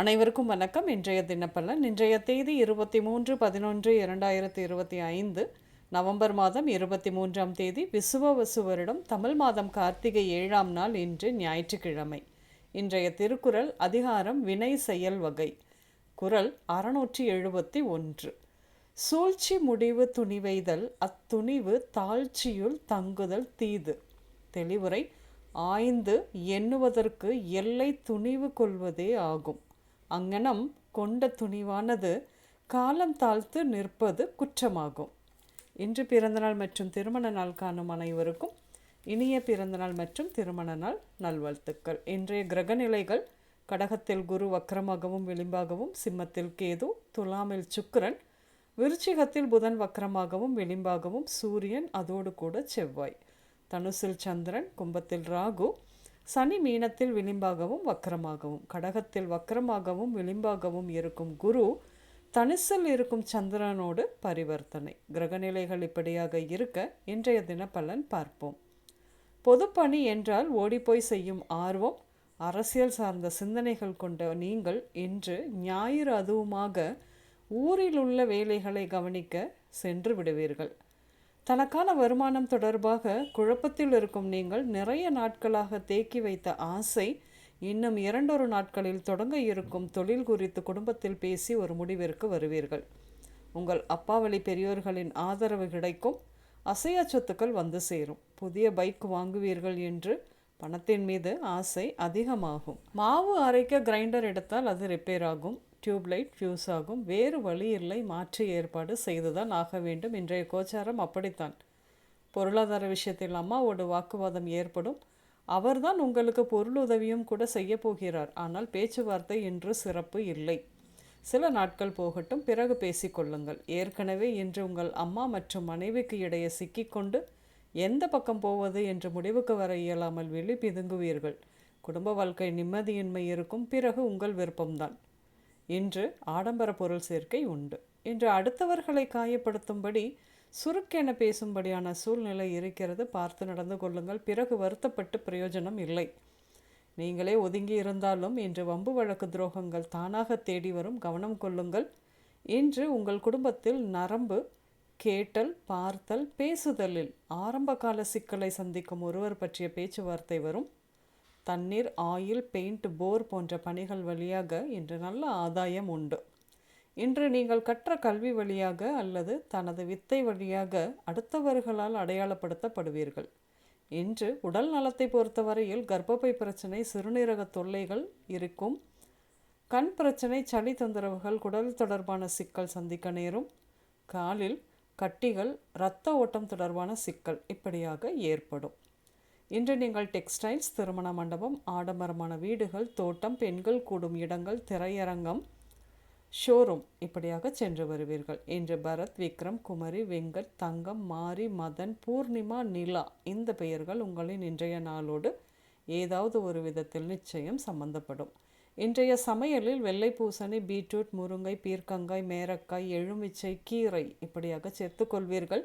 அனைவருக்கும் வணக்கம். இன்றைய தினப்பலன் இன்றைய தேதி இருபத்தி மூன்று பதினொன்று இரண்டாயிரத்தி இருபத்தி ஐந்து நவம்பர் மாதம் இருபத்தி மூன்றாம் தேதி விசுவவசு வருடம் தமிழ் மாதம் கார்த்திகை ஏழாம் நாள் இன்று ஞாயிற்றுக்கிழமை. இன்றைய திருக்குறள் அதிகாரம் வினை செயல் வகை. குறள் அறுநூற்றி எழுபத்தி ஒன்று. சூழ்ச்சி முடிவு துணிவைதல் அத்துணிவு தாழ்ச்சியுள் தங்குதல் தீது. தெளிவுரை ஆய்ந்து எண்ணுவதற்கு எல்லை துணிவு கொள்வதே ஆகும். அங்ஙனம் கொண்ட துணிவானது காலம் தாழ்த்து நிற்பது குற்றமாகும். இன்று பிறந்தநாள் மற்றும் திருமண நாள் காணும் அனைவருக்கும் இனிய பிறந்தநாள் மற்றும் திருமண நாள் நல்வாழ்த்துக்கள். இன்றைய கிரகநிலைகள் கடகத்தில் குரு வக்கரமாகவும் விளிம்பாகவும் சிம்மத்தில் கேது துலாமில் சுக்கரன் விருச்சிகத்தில் புதன் வக்கரமாகவும் விளிம்பாகவும் சூரியன் அதோடு கூட செவ்வாய். தனுசில் சந்திரன் கும்பத்தில் ராகு சனி மீனத்தில் விளிம்பாகவும் வக்கரமாகவும் கடகத்தில் வக்கரமாகவும் விளிம்பாகவும் இருக்கும் குரு தனுசில் இருக்கும் சந்திரனோடு பரிவர்த்தனை. கிரகநிலைகள் இப்படியாக இருக்க இன்றைய தினப்பலன் பார்ப்போம். பொதுப்பணி என்றால் ஓடிப்போய் செய்யும் ஆர்வம் அரசியல் சார்ந்த சிந்தனைகள் கொண்ட நீங்கள் இன்று ஞாயிறு அதுவுமாக ஊரில் உள்ள வேலைகளை கவனிக்க சென்று விடுவீர்கள். தனக்கான வருமானம் தொடர்பாக குழப்பத்தில் இருக்கும் நீங்கள் நிறைய நாட்களாக தேக்கி வைத்த ஆசை இன்னும் இரண்டொரு நாட்களில் தொடங்க இருக்கும் தொழில் குறித்து குடும்பத்தில் பேசி ஒரு முடிவிற்கு வருவீர்கள். உங்கள் அப்பாவளி பெரியோர்களின் ஆதரவு கிடைக்கும். அசையா சொத்துக்கள் வந்து சேரும். புதிய பைக் வாங்குவீர்கள் என்று பணத்தின் மீது ஆசை அதிகமாகும். மாவு அரைக்க கிரைண்டர் எடுத்தால் அது ரிப்பேர் ஆகும். டியூப்லைட் ஃபியூஸ் ஆகும். வேறு வழி இல்லை. மாற்று ஏற்பாடு செய்துதான் ஆக வேண்டும். இன்றைய கோச்சாரம் அப்படித்தான். பொருளாதார விஷயத்தில் அம்மாவோட வாக்குவாதம் ஏற்படும். அவர்தான் உங்களுக்கு பொருளுதவியும் கூட செய்ய போகிறார். ஆனால் பேச்சுவார்த்தை இன்று சிறப்பு இல்லை. சில நாட்கள் போகட்டும். பிறகு பேசிக்கொள்ளுங்கள் ஏற்கனவே இன்று உங்கள் அம்மா மற்றும் மனைவிக்கு இடையே சிக்கிக்கொண்டு எந்த பக்கம் போவது என்று முடிவுக்கு வர இயலாமல் வெளி பிதுங்குவீர்கள். குடும்ப வாழ்க்கை நிம்மதியின்மை இருக்கும். பிறகு உங்கள் விருப்பம்தான். இன்று ஆடம்பர பொருள் சேர்க்கை உண்டு. இன்று அடுத்தவர்களை காயப்படுத்தும்படி சுருக்கென பேசும்படியான சூழ்நிலை இருக்கிறது. பார்த்து நடந்து கொள்ளுங்கள். பிறகு வருத்தப்பட்டு பிரயோஜனம் இல்லை. நீங்களே ஒதுங்கி இருந்தாலும் இன்று வம்பு வழக்கு துரோகங்கள் தானாக தேடி வரும். கவனம் கொள்ளுங்கள். இன்று உங்கள் குடும்பத்தில் நரம்பு கேட்டல் பார்த்தல் பேசுதலில் ஆரம்ப கால சிக்கலை சந்திக்கும் ஒருவர் பற்றிய பேச்சுவார்த்தை வரும். தண்ணீர் ஆயில் பெயிண்ட் போர் போன்ற பணிகள் வழியாக இன்று நல்ல ஆதாயம் உண்டு. இன்று நீங்கள் கற்ற கல்வி வழியாக அல்லது தனது வித்தை வழியாக அடுத்தவர்களால் அடையாளப்படுத்தப்படுவீர்கள். இன்று உடல் நலத்தை பொறுத்தவரையில் கர்ப்பப்பை பிரச்சனை சிறுநீரக தொல்லைகள் இருக்கும். கண் பிரச்சனை சளி தொந்தரவுகள் குடல் தொடர்பான சிக்கல் சந்திக்க நேரும். காலில் கட்டிகள் இரத்த ஓட்டம் தொடர்பான சிக்கல் இப்படியாக ஏற்படும். இன்று நீங்கள் டெக்ஸ்டைல்ஸ் திருமண மண்டபம் ஆடம்பரமான வீடுகள் தோட்டம் பெண்கள் கூடும் இடங்கள் திரையரங்கம் ஷோரூம் இப்படியாக சென்று வருவீர்கள். இன்று பரத் விக்ரம் குமரி வெங்கட் தங்கம் மாரி மதன் பூர்ணிமா நிலா இந்த பெயர்கள் உங்களின் இன்றைய நாளோடு ஏதாவது ஒரு விதத்தில் நிச்சயம் சம்பந்தப்படும். இன்றைய சமையலில் வெள்ளை பூசணி பீட்ரூட் முருங்கை பீர்க்கங்காய் மேரக்காய் எலுமிச்சை கீரை இப்படியாக சேர்த்துக்கொள்வீர்கள்